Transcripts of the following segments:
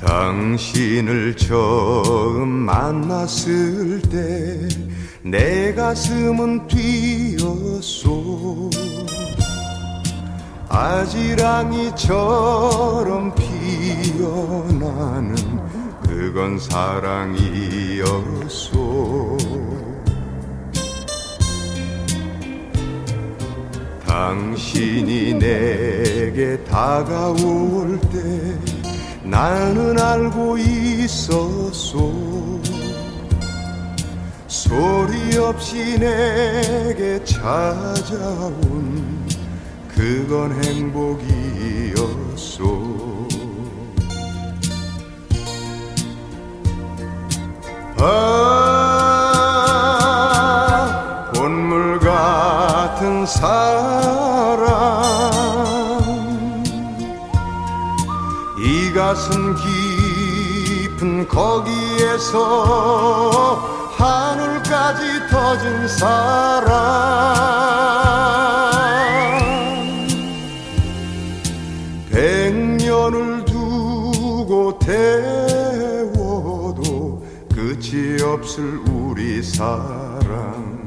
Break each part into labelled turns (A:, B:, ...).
A: 당신을 처음 만났을 때 내 가슴은 뛰었소. 아지랑이처럼 피어나는 그건 사랑이었소. 당신이 내게 다가올 때 나는 알고 있었소. 소리 없이 내게 찾아온 그건 행복이었소. 아 본물 같은 사랑 가슴 깊은 거기에서 하늘까지 터진 사랑 백년을 두고 태워도 끝이 없을 우리 사랑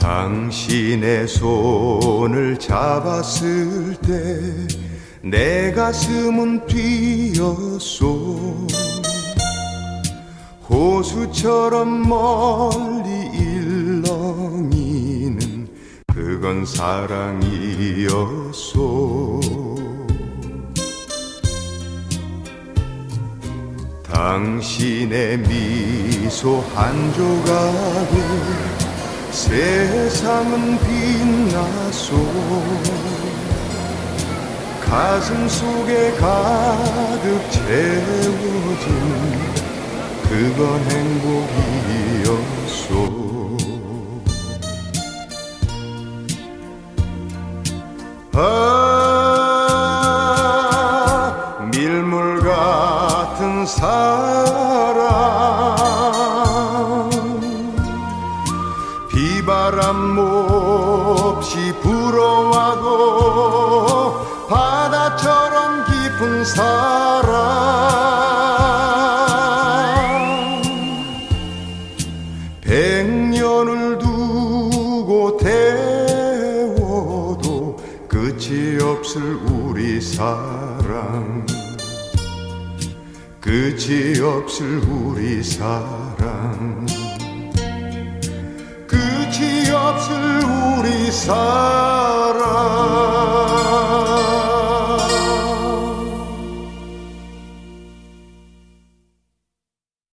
A: 당신의 손을 잡았을 때 내 가슴은 뛰었소. 호수처럼 멀리 일렁이는 그건 사랑이었소. 당신의 미소 한 조각에 세상은 빛나소. 가슴 속에 가득 채워진 그건 행복이었소. 아 밀물 같은 사 비바람 몹시 불어와도 바다처럼 깊은 사랑. 백년을 두고 태워도 끝이 없을 우리 사랑. 끝이 없을 우리 사랑 lição.